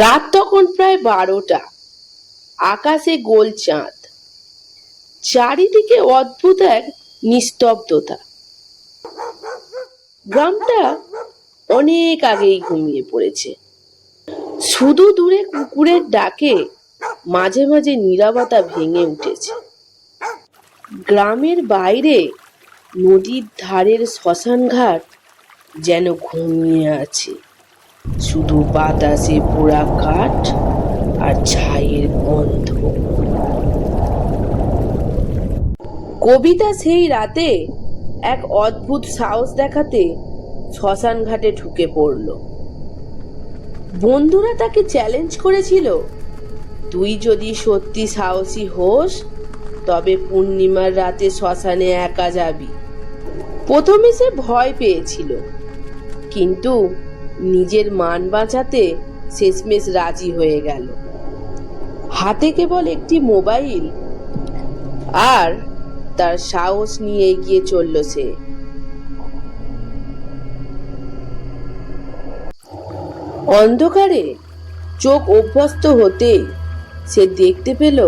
রাত তখন প্রায় বারোটা। আকাশে গোল চাঁদ। চারিদিকে অদ্ভুত এক নিস্তব্ধতা। গ্রামটা অনেক আগেই ঘুমিয়ে পড়েছে। শুধু দূরে কুকুরের ডাকে মাঝে মাঝে নীরবতা ভেঙে উঠেছে। গ্রামের বাইরে নদীর ধারের শ্মশানঘাট যেন ঘুমিয়ে আছে। শুধু বাতাসে পোড়া কাঠ আর ছাইয়ের গন্ধ। কবিতা সেই রাতে এক অদ্ভুত সাহস দেখাতে শ্মশান ঘাটে ঢুকে পড়ল। বন্ধুরা তাকে চ্যালেঞ্জ করেছিল, তুই যদি সত্যি সাহসী হোস, তবে পূর্ণিমার রাতে শ্মশানে একা যাবি। প্রথমে সে ভয় পেয়েছিল, কিন্তু নিজের মান বাঁচাতে শেষমেশ রাজি হয়ে গেল। হাতে কেবল একটি মোবাইল আর তার সাহস নিয়ে এগিয়ে চলল সে। অন্ধকারে চোখ অভ্যস্ত হতে সে দেখতে পেল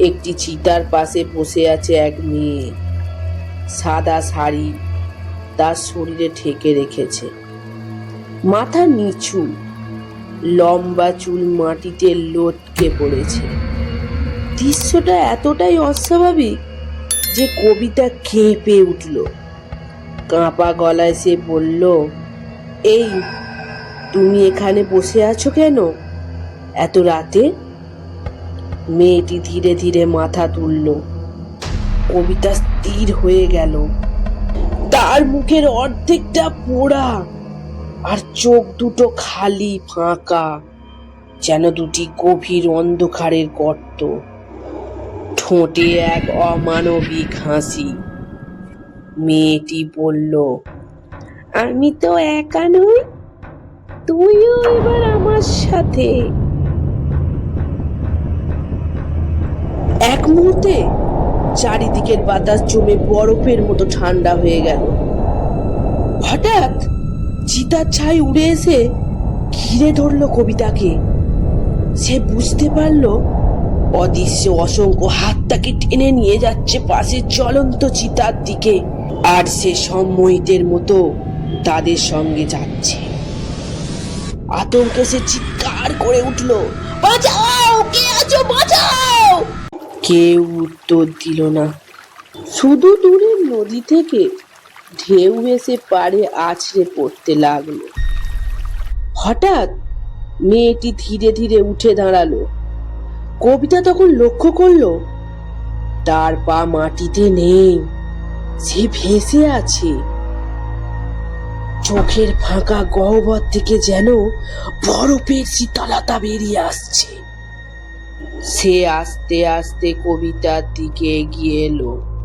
একটি চিতার পাশে বসে আছে এক মেয়ে। সাদা শাড়ি তার শরীরে ঠেকে রেখেছে। মাথা নিচু, লম্বা চুল মাটিতে লটকে পড়েছে। দৃশ্যটা এতটাই অস্বাভাবিক যে কবিতা কেঁপে উঠল। কাঁপা গলায় সে বলল, এই, তুমি এখানে বসে আছো কেন? এত রাতে? মেয়েটি ধীরে ধীরে মাথা তুলল। কবিতা স্থির হয়ে গেল। তার মুখের অর্ধেকটা পোড়া আর চোখ দুটো খালি ফাঁকা, যেন দুটি গভীর অন্ধকারের গর্ত। ঠোঁটে এক অমানবিক হাসি। মেয়েটি বলল, আমি তো একা নই, তুইও এবার আমার সাথে। এক মুহূর্তে চারিদিকের বাতাস জমে বরফের মতো ঠান্ডা হয়ে গেল। হঠাৎ চিতার ছাই উড়ে এসে ঘিরে ধরলো কবিতাকে। সে বুঝতে পারল, অদৃশ্য অসংখ্য হাত তাকে টেনে নিয়ে যাচ্ছে পাশে চলন্ত চিতার দিকে। আর সে সম্মোহিতের মতো তাদের সঙ্গে যাচ্ছে। আতঙ্কে সে চিৎকার করে উঠল, বাঁচাও! কে আছো? বাঁচাও! কেউ উত্তর দিল না। শুধু দূরের নদী থেকে ঢেউ এসে পাড়ে আছড়ে পড়তে লাগল। হঠাৎ মেয়েটি ধীরে ধীরে উঠে দাঁড়াল। কবিতা তখন লক্ষ্য করল, তার পা মাটিতে নেই, সে ভেসে আছে। চোখের ফাঁকা গহ্বর থেকে যেন বরফের শীতলতা বেরিয়ে আসছে। সে আস্তে আস্তে কবিতার দিকে এগিয়ে এলো।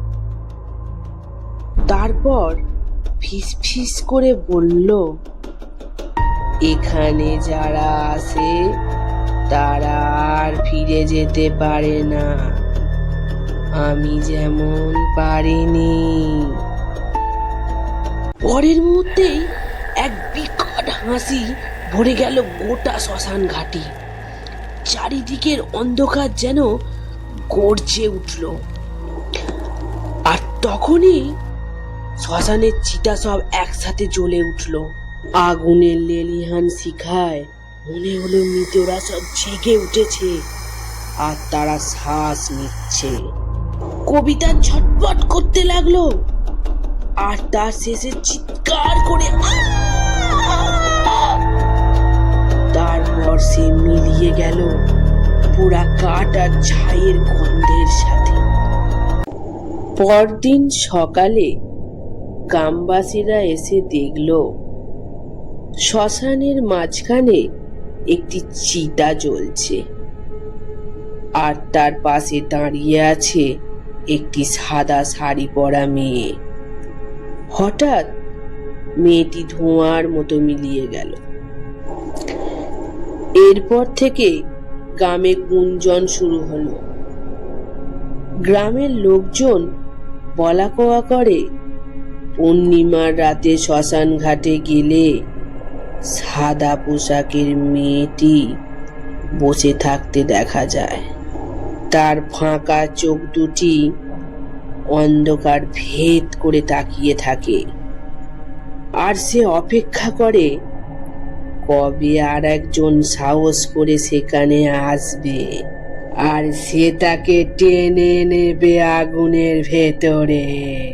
তারপর ফিস ফিস করে বলল, এখানে যারা আসে তারা আর ফিরে যেতে পারে না। আমি যেমন পারিনি। পরের মুহূর্তেই এক বিকট হাসি ভরে গেল গোটা শ্মশান ঘাটি। চারিদিকের অন্ধকার যেন গর্জে উঠল। আর তখনই শ্মশানের চিতা সব একসাথে জ্বলে উঠল। আগুনের লেলিহান শিখায়, মনে হলো মৃতরা সব জেগে উঠেছে, আর তারা শ্বাস নিচ্ছে। কবিতা ছটপট করতে লাগল, আর তার শেষে চিৎকার করে তারপর সে মিলিয়ে গেল পোড়া কাঠ আর ছাইয়ের গন্ধের সাথে। পরদিন সকালে গ্রামবাসীরা এসে দেখল, শ্মশানের মাঝখানে একটি চিতা জ্বলছে আর তার পাশে দাঁড়িয়ে আছে একটি সাদা শাড়ি পরা মেয়ে। হঠাৎ মেয়েটি ধোঁয়ার মতো মিলিয়ে গেল। এরপর থেকে গ্রামে গুঞ্জন শুরু হলো। গ্রামের লোকজন বলা কওয়া করে পূর্ণিমার রাতে শ্মশান ঘাটে গেলে সাদা পোশাকের মেয়েটি বসে থাকতে দেখা যায়। তার ফাঁকা চোখ দুটি অন্ধকার ভেদ করে তাকিয়ে থাকে। আর সে অপেক্ষা করে, কবে আর একজন সাহস করে সেখানে আসবে? আর সে তাকে টেনে নেবে আগুনের ভেতরে।